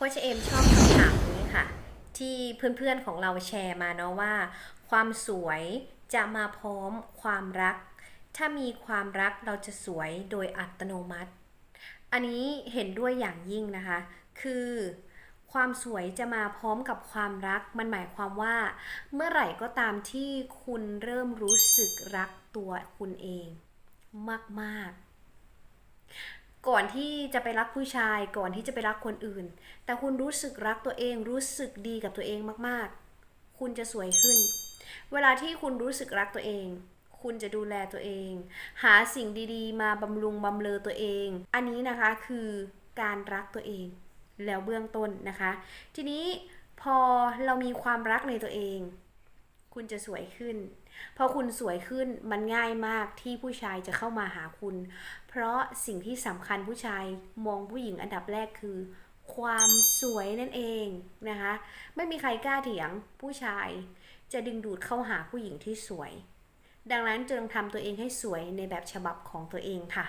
โคชเอมชอบคำถามนี้ค่ะ ที่เพื่อนๆของเราแชร์มาเนาะว่า ความสวยจะมาพร้อมความรัก ถ้ามีความรักเราจะสวยโดยอัตโนมัติ อันนี้เห็นด้วยอย่างยิ่งนะคะ คือความสวยจะมาพร้อมกับความรัก มันหมายความว่า เมื่อไหร่ก็ตามที่คุณเริ่มรู้สึกรักตัวคุณเอง มากๆ ก่อนที่จะไปรักผู้ชายก่อนที่จะไปรักคนอื่น แต่คุณรู้สึกรักตัวเองรู้สึกดีกับตัวเองมากๆ คุณจะสวยขึ้น เวลาที่คุณรู้สึกรักตัวเอง คุณจะดูแลตัวเอง หาสิ่งดีๆ มาบำรุงบำเรอตัวเอง อันนี้นะคะคือการรักตัวเอง แล้วเบื้องต้นนะคะ ทีนี้พอเรามีความรักในตัวเอง คุณจะสวยขึ้นพอคุณสวยขึ้นมันง่ายมากที่ผู้ชายจะเข้ามาหาคุณ เพราะสิ่งที่สำคัญผู้ชายมองผู้หญิงอันดับแรกคือ ความสวยนั่นเองนะคะ ไม่มีใครกล้าเถียงผู้ชายจะดึงดูดเข้าหาผู้หญิงที่สวย ดังนั้นจึงทำตัวเองให้สวยในแบบฉบับของตัวเองค่ะ